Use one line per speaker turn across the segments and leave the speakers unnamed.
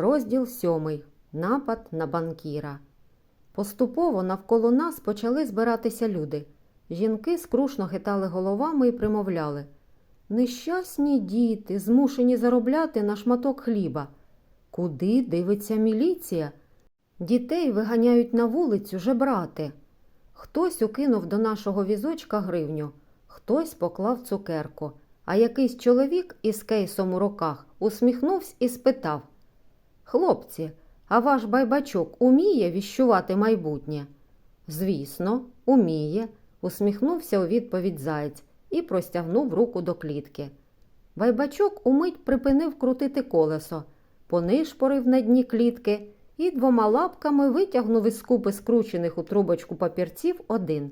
Розділ сьомий. Напад на банкіра. Поступово навколо нас почали збиратися люди. Жінки скрушно хитали головами і примовляли. Нещасні діти, змушені заробляти на шматок хліба. Куди дивиться міліція? Дітей виганяють на вулицю жебрати. Хтось укинув до нашого візочка гривню, хтось поклав цукерку, а якийсь чоловік із кейсом у руках усміхнувся і спитав Хлопці, а ваш байбачок уміє віщувати майбутнє? Звісно, уміє, усміхнувся у відповідь заєць і простягнув руку до клітки. Байбачок умить припинив крутити колесо, понишпорив на дні клітки і двома лапками витягнув із купи скручених у трубочку папірців один.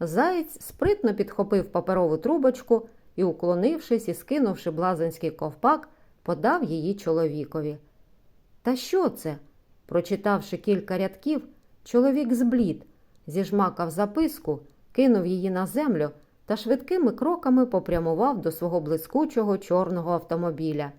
Заєць спритно підхопив паперову трубочку і, уклонившись і скинувши блазенський ковпак, подав її чоловікові. Та що це? Прочитавши кілька рядків, чоловік зблід, зіжмакав записку, кинув її на землю та швидкими кроками попрямував до свого блискучого чорного автомобіля.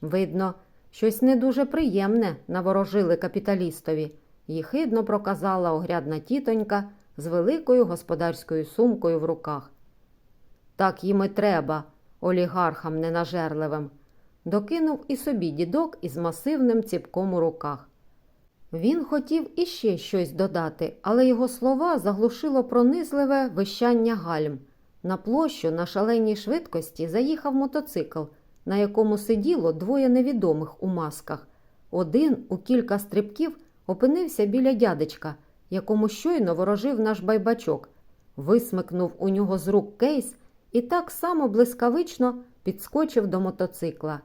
Видно, щось не дуже приємне наворожили капіталістові, їхидно проказала огрядна тітонька з великою господарською сумкою в руках. Так їм і треба, олігархам ненажерливим, докинув і собі дідок із масивним ціпком у руках. Він хотів іще щось додати, але його слова заглушило пронизливе вищання гальм. На площу на шаленій швидкості заїхав мотоцикл, на якому сиділо двоє невідомих у масках. Один у кілька стрибків опинився біля дядечка, якому щойно ворожив наш байбачок, висмикнув у нього з рук кейс і так само блискавично підскочив до мотоцикла.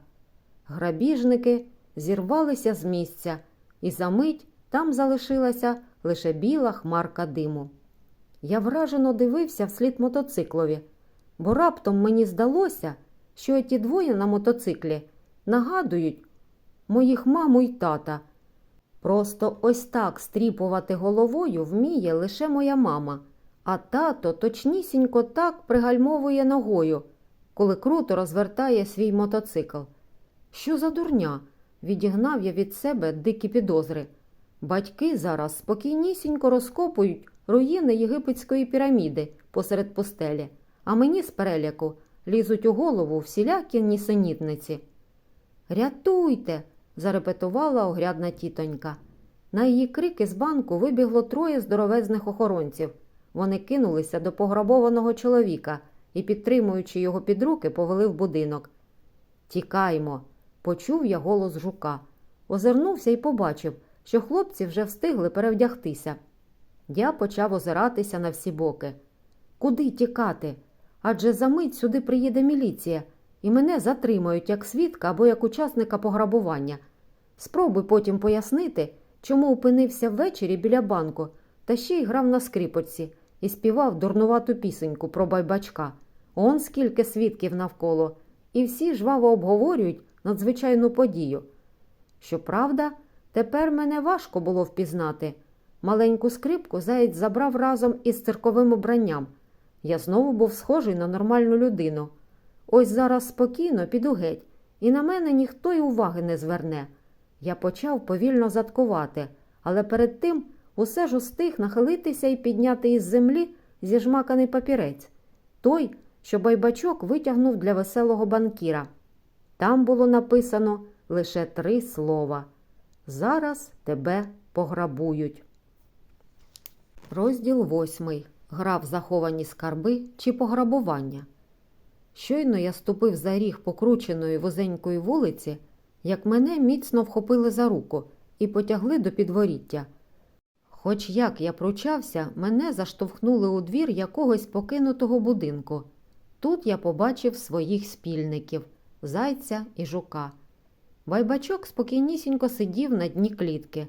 Грабіжники зірвалися з місця, і за мить там залишилася лише біла хмарка диму. Я вражено дивився вслід мотоциклові, бо раптом мені здалося, що ті двоє на мотоциклі нагадують моїх маму й тата. Просто ось так стріпувати головою вміє лише моя мама, а тато точнісінько так пригальмовує ногою, коли круто розвертає свій мотоцикл. Що за дурня? відігнав я від себе дикі підозри. Батьки зараз спокійнісінько розкопують руїни єгипетської піраміди посеред пустелі, а мені з переляку лізуть у голову всілякі нісенітниці. Рятуйте! зарепетувала огрядна тітонька. На її крики з банку вибігло троє здоровезних охоронців. Вони кинулися до пограбованого чоловіка і, підтримуючи його під руки, повели в будинок. Тікаймо, почув я голос жука. Озирнувся і побачив, що хлопці вже встигли перевдягтися. Я почав озиратися на всі боки. Куди тікати? Адже за мить сюди приїде міліція, і мене затримають як свідка або як учасника пограбування. Спробуй потім пояснити, чому опинився ввечері біля банку та ще й грав на скрипочці і співав дурнувату пісеньку про байбачка. Он скільки свідків навколо, і всі жваво обговорюють надзвичайну подію. Щоправда, тепер мене важко було впізнати. Маленьку скрипку заєць забрав разом із цирковим убранням. Я знову був схожий на нормальну людину. Ось зараз спокійно піду геть, і на мене ніхто й уваги не зверне. Я почав повільно заткувати, але перед тим усе ж устиг нахилитися і підняти із землі зіжмаканий папірець, той, що байбачок витягнув для веселого банкіра. Там було написано лише три слова. Зараз тебе пограбують. Розділ восьмий. Гра в заховані скарби чи пограбування. Щойно я ступив за ріг покрученої вузенької вулиці, як мене міцно вхопили за руку і потягли до підворіття. Хоч як я пручався, мене заштовхнули у двір якогось покинутого будинку. Тут я побачив своїх спільників зайця і жука. Байбачок спокійнісінько сидів на дні клітки.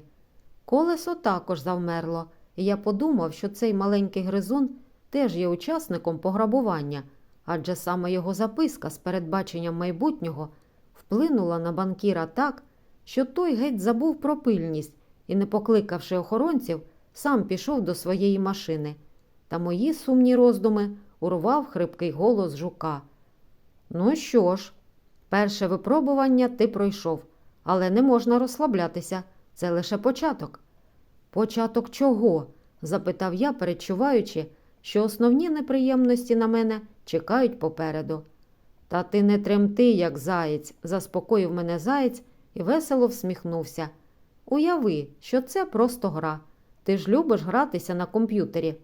Колесо також завмерло, і я подумав, що цей маленький гризун теж є учасником пограбування, адже саме його записка з передбаченням майбутнього вплинула на банкіра так, що той геть забув про пильність і, не покликавши охоронців, сам пішов до своєї машини. Та мої сумні роздуми урвав хрипкий голос жука. Ну що ж, перше випробування ти пройшов, Але не можна розслаблятися. Це лише початок. Початок чого? запитав я, передчуваючи, що основні неприємності на мене чекають попереду. Та ти не тремти, як заєць, заспокоїв мене заєць і весело всміхнувся. Уяви, що це просто гра. Ти ж любиш гратися на комп'ютері.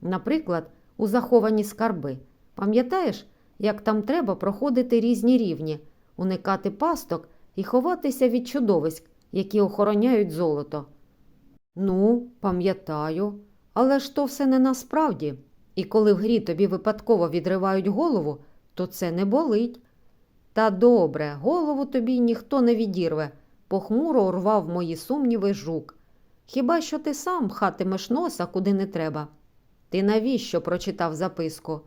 Наприклад, у заховані скарби. Пам'ятаєш, як там треба проходити різні рівні, уникати пасток і ховатися від чудовиськ, які охороняють золото? Ну, пам'ятаю, але ж то все не насправді. І коли в грі тобі випадково відривають голову, то це не болить. Та добре, голову тобі ніхто не відірве, похмуро урвав мої сумніви жук. Хіба що ти сам хатимеш носа куди не треба? Ти навіщо прочитав записку?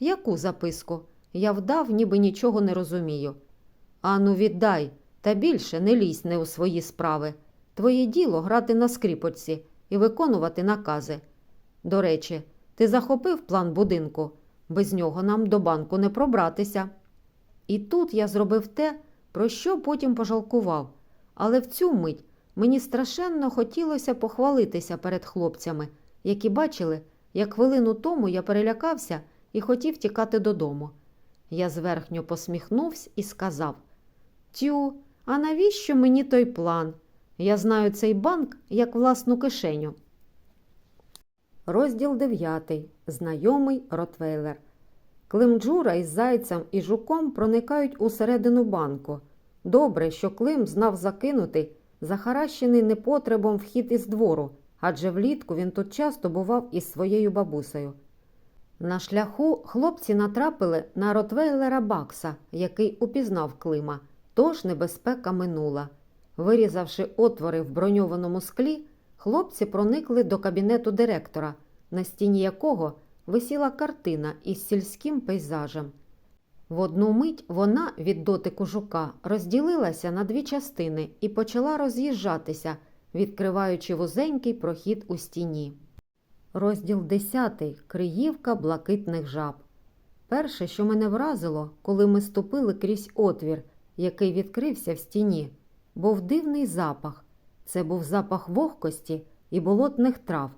Яку записку? Я вдав, ніби нічого не розумію. Ану, віддай, та більше не лізь не у свої справи. Твоє діло грати на скріпочці і виконувати накази. До речі, ти захопив план будинку, без нього нам до банку не пробратися. І тут я зробив те, про що потім пожалкував, але в цю мить мені страшенно хотілося похвалитися перед хлопцями, які бачили, як хвилину тому я перелякався і хотів тікати додому. Я зверхньо посміхнувся і сказав: Тю, а навіщо мені той план? Я знаю цей банк як власну кишеню. Розділ 9. Знайомий Ротвейлер. Клим Джура із зайцем і жуком проникають усередину банку. Добре, що Клим знав закинути захаращений непотребом вхід із двору, адже влітку він тут часто бував із своєю бабусею. На шляху хлопці натрапили на Ротвейлера Бакса, який упізнав Клима, тож небезпека минула. Вирізавши отвори в броньованому склі, хлопці проникли до кабінету директора, на стіні якого висіла картина із сільським пейзажем. В одну мить вона від дотику жука розділилася на дві частини і почала роз'їжджатися, відкриваючи вузенький прохід у стіні. Розділ 10. Криївка блакитних жаб. Перше, що мене вразило, коли ми ступили крізь отвір, який відкрився в стіні, був дивний запах. Це був запах вогкості і болотних трав.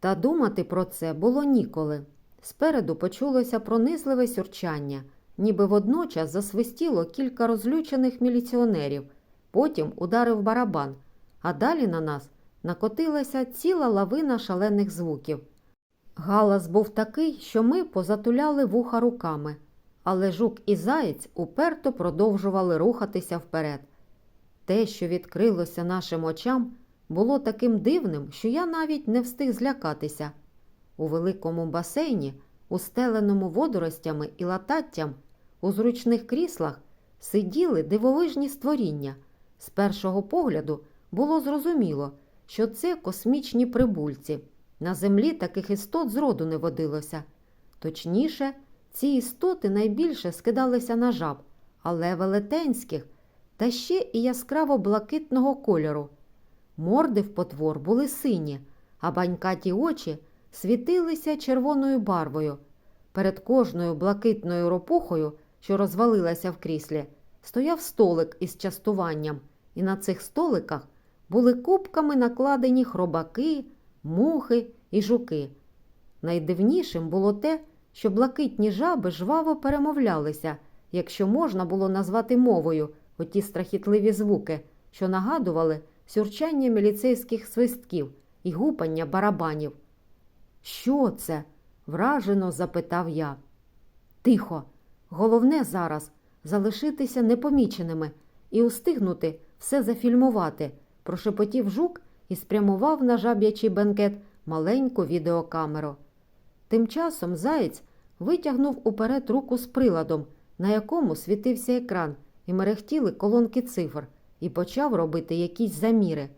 Та думати про це було ніколи. Спереду почулося пронизливе сюрчання, ніби водночас засвистіло кілька розлючених міліціонерів, потім ударив барабан, а далі на нас накотилася ціла лавина шалених звуків. Галас був такий, що ми позатуляли вуха руками, але жук і заєць уперто продовжували рухатися вперед. Те, що відкрилося нашим очам, було таким дивним, що я навіть не встиг злякатися. У великому басейні, устеленому водоростями і лататтям, у зручних кріслах сиділи дивовижні створіння. З першого погляду було зрозуміло, що це космічні прибульці. На землі таких істот зроду не водилося. Точніше, ці істоти найбільше скидалися на жаб, але велетенських та ще і яскраво блакитного кольору. Морди в потвор були сині, а банькаті очі світилися червоною барвою. Перед кожною блакитною ропухою, що розвалилася в кріслі, стояв столик із частуванням, і на цих столиках були кубками накладені хробаки, мухи і жуки. Найдивнішим було те, що блакитні жаби жваво перемовлялися, якщо можна було назвати мовою оті страхітливі звуки, що нагадували сюрчання міліцейських свистків і гупання барабанів. Що це? вражено запитав я. Тихо, головне зараз залишитися непоміченими і устигнути все зафільмувати, прошепотів жук і спрямував на жаб'ячий бенкет маленьку відеокамеру. Тим часом заєць витягнув уперед руку з приладом, на якому світився екран, і мерехтіли колонки цифр, і почав робити якісь заміри.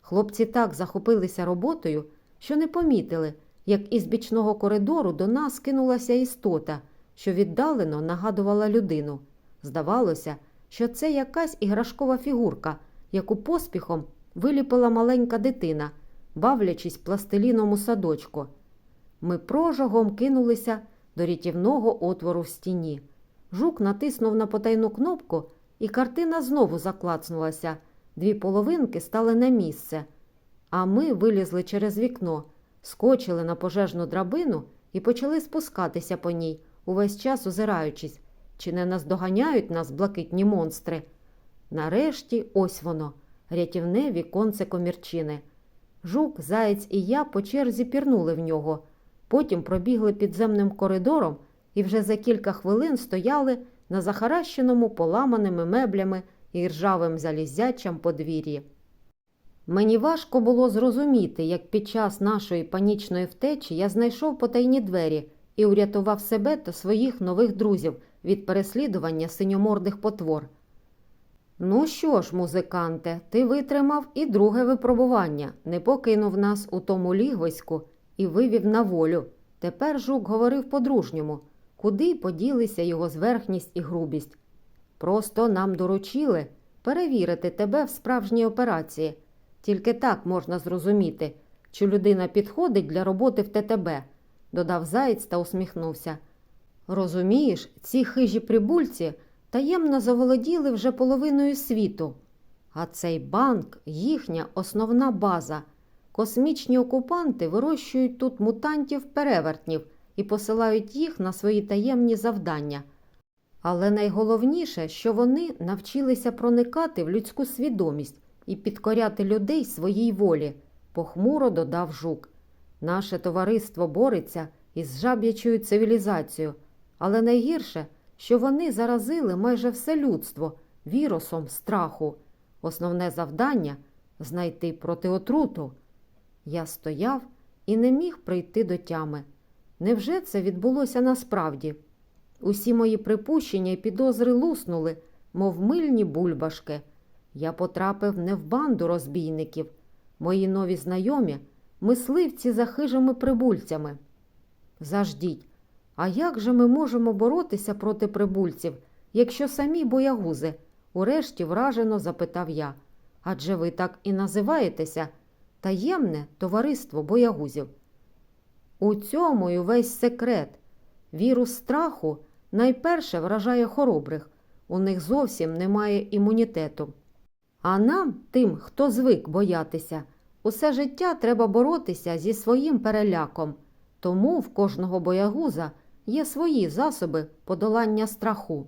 Хлопці так захопилися роботою, що не помітили, як із бічного коридору до нас кинулася істота, що віддалено нагадувала людину. Здавалося, що це якась іграшкова фігурка, яку поспіхом виліпила маленька дитина, бавлячись пластиліном у садочку. Ми прожогом кинулися до рятівного отвору в стіні. Жук натиснув на потайну кнопку, і картина знову заклацнулася. Дві половинки стали на місце. А ми вилізли через вікно, скочили на пожежну драбину і почали спускатися по ній, увесь час озираючись, чи не наздоганяють нас блакитні монстри. Нарешті ось воно, рятівне віконце комірчини. Жук, заєць і я по черзі пірнули в нього, потім пробігли підземним коридором і вже за кілька хвилин стояли на захаращеному поламаними меблями і ржавим залізячам подвір'ї. Мені важко було зрозуміти, як під час нашої панічної втечі я знайшов потайні двері і урятував себе та своїх нових друзів від переслідування синьомордих потвор. Ну що ж, музиканте, ти витримав і друге випробування, не покинув нас у тому лігвиську і вивів на волю. Тепер жук говорив по-дружньому, куди поділися його зверхність і грубість. Просто нам доручили перевірити тебе в справжній операції. Тільки так можна зрозуміти, чи людина підходить для роботи в ТТБ, додав заєць та усміхнувся. Розумієш, ці хижі прибульці таємно заволоділи вже половиною світу. А цей банк їхня основна база. Космічні окупанти вирощують тут мутантів-перевертнів і посилають їх на свої таємні завдання. Але найголовніше, що вони навчилися проникати в людську свідомість і підкоряти людей своїй волі, похмуро додав жук. Наше товариство бореться із жаб'ячою цивілізацією, але найгірше, що вони заразили майже все людство вірусом страху. Основне завдання знайти протиотруту. Я стояв і не міг прийти до тями. Невже це відбулося насправді? Усі мої припущення і підозри луснули, мов мильні бульбашки. Я потрапив не в банду розбійників. Мої нові знайомі мисливці за хижими прибульцями. Заждіть, а як же ми можемо боротися проти прибульців, якщо самі боягузи? урешті вражено запитав я. Адже ви так і називаєтеся таємне товариство боягузів. У цьому й весь секрет. Вірус страху найперше вражає хоробрих, у них зовсім немає імунітету. А нам, тим, хто звик боятися, усе життя треба боротися зі своїм переляком, тому в кожного боягуза є свої засоби подолання страху.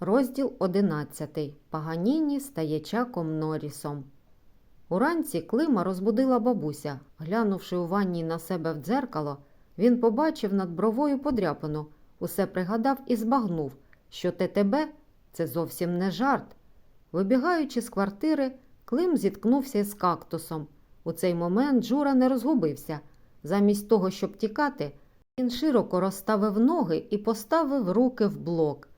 Розділ 11. Паганіні стає чаком Норрісом. Уранці Клима розбудила бабуся. Глянувши у ванні на себе в дзеркало, він побачив над бровою подряпину, усе пригадав і збагнув, що ТТБ – це зовсім не жарт. Вибігаючи з квартири, Клим зіткнувся з кактусом. У цей момент Жура не розгубився. Замість того, щоб тікати, він широко розставив ноги і поставив руки в блок.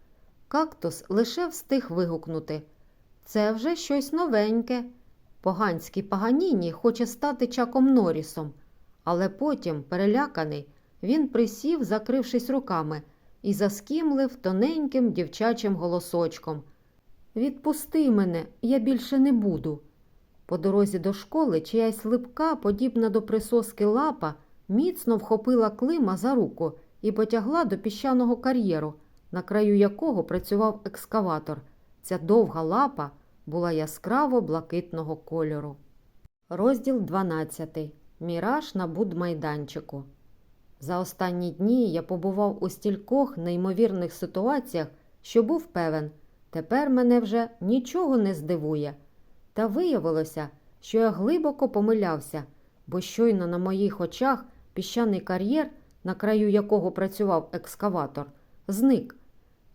Кактус лише встиг вигукнути. Це вже щось новеньке. Поганський Паганіні хоче стати чаком Норрісом, але потім, переляканий, він присів, закрившись руками, і заскімлив тоненьким дівчачим голосочком. Відпусти мене, я більше не буду. По дорозі до школи чиясь липка, подібна до присоски лапа, міцно вхопила Клима за руку і потягла до піщаного кар'єру, на краю якого працював екскаватор. Ця довга лапа була яскраво блакитного кольору. Розділ 12. Міраж на будмайданчику. За останні дні я побував у стількох неймовірних ситуаціях, що був певен, тепер мене вже нічого не здивує. Та виявилося, що я глибоко помилявся, бо щойно на моїх очах піщаний кар'єр, на краю якого працював екскаватор, зник.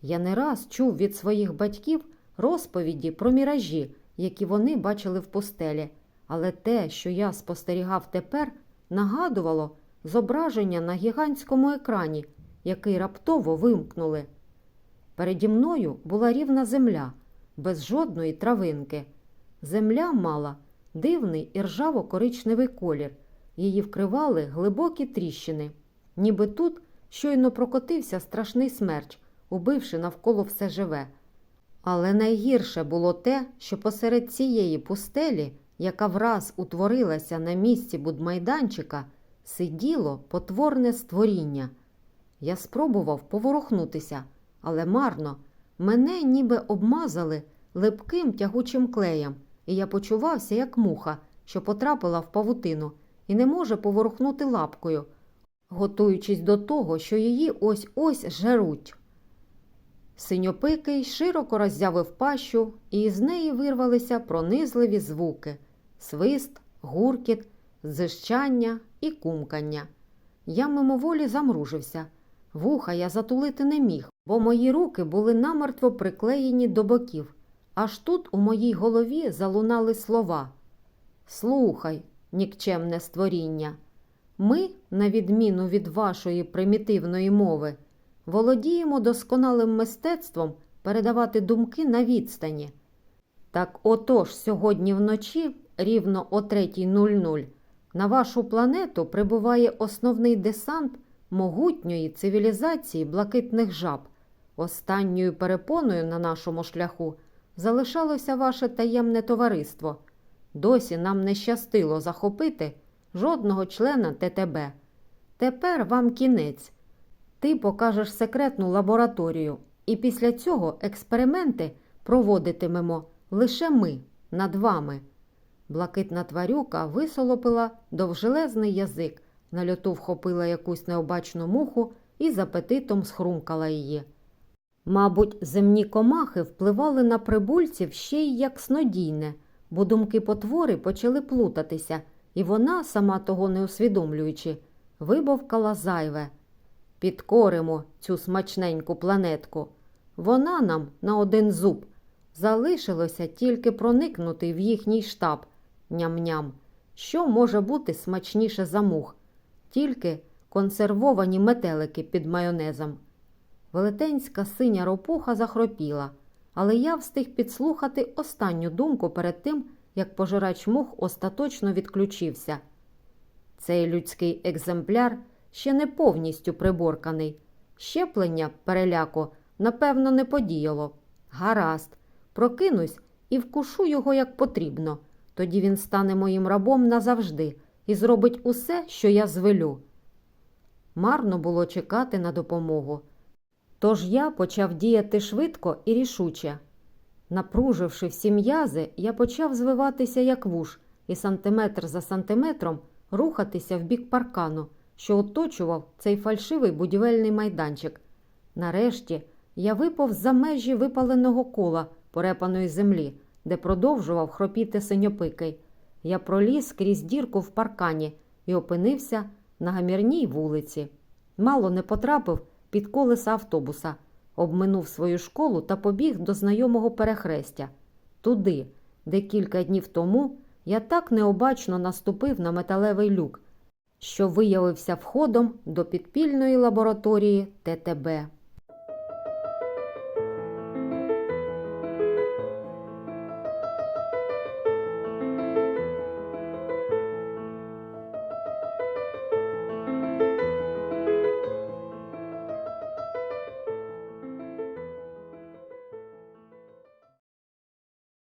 Я не раз чув від своїх батьків розповіді про міражі, які вони бачили в пустелі, але те, що я спостерігав тепер, нагадувало зображення на гігантському екрані, який раптово вимкнули. Переді мною була рівна земля, без жодної травинки. Земля мала дивний і ржаво-коричневий колір, її вкривали глибокі тріщини. Ніби тут щойно прокотився страшний смерч, убивши навколо все живе. Але найгірше було те, що посеред цієї пустелі, яка враз утворилася на місці будмайданчика, сиділо потворне створіння. Я спробував поворухнутися, але марно. Мене ніби обмазали липким тягучим клеєм, і я почувався, як муха, що потрапила в павутину і не може поворухнути лапкою, готуючись до того, що її ось-ось жеруть. Синьопикий широко роззявив пащу, і із неї вирвалися пронизливі звуки свист, гуркіт, зищання і кумкання. Я мимоволі замружився. Вуха я затулити не міг, бо мої руки були намертво приклеєні до боків. Аж тут у моїй голові залунали слова Слухай, нікчемне створіння. Ми, на відміну від вашої примітивної мови, володіємо досконалим мистецтвом передавати думки на відстані. Так отож, сьогодні вночі, рівно о 3.00, на вашу планету прибуває основний десант могутньої цивілізації блакитних жаб. Останньою перепоною на нашому шляху залишалося ваше таємне товариство. Досі нам не щастило захопити жодного члена ТТБ. Тепер вам кінець. Ти покажеш секретну лабораторію, і після цього експерименти проводитимемо лише ми над вами. Блакитна тварюка висолопила довжелезний язик, на льоту вхопила якусь необачну муху і з апетитом схрумкала її. Мабуть, земні комахи впливали на прибульців ще й як снодійне, бо думки потвори почали плутатися, і вона, сама того не усвідомлюючи, вибовкала зайве. Підкоримо цю смачненьку планетку. Вона нам на один зуб. Залишилося тільки проникнути в їхній штаб. Ням-ням. Що може бути смачніше за мух? Тільки консервовані метелики під майонезом. Велетенська синя ропуха захропіла, але я встиг підслухати останню думку перед тим, як пожирач мух остаточно відключився. Цей людський екземпляр ще не повністю приборканий. Щеплення переляку, напевно, не подіяло. Гаразд, прокинусь і вкушу його як потрібно. Тоді він стане моїм рабом назавжди і зробить усе, що я звелю. Марно було чекати на допомогу. Тож я почав діяти швидко і рішуче. Напруживши всі м'язи, я почав звиватися як вуш і сантиметр за сантиметром рухатися в бік паркану, що оточував цей фальшивий будівельний майданчик. Нарешті я випав за межі випаленого кола порепаної землі, де продовжував хропіти синьопикий. Я проліз крізь дірку в паркані і опинився на гамірній вулиці. Мало не потрапив під колеса автобуса, обминув свою школу та побіг до знайомого перехрестя, туди, де кілька днів тому я так необачно наступив на металевий люк, що виявився входом до підпільної лабораторії ТТБ.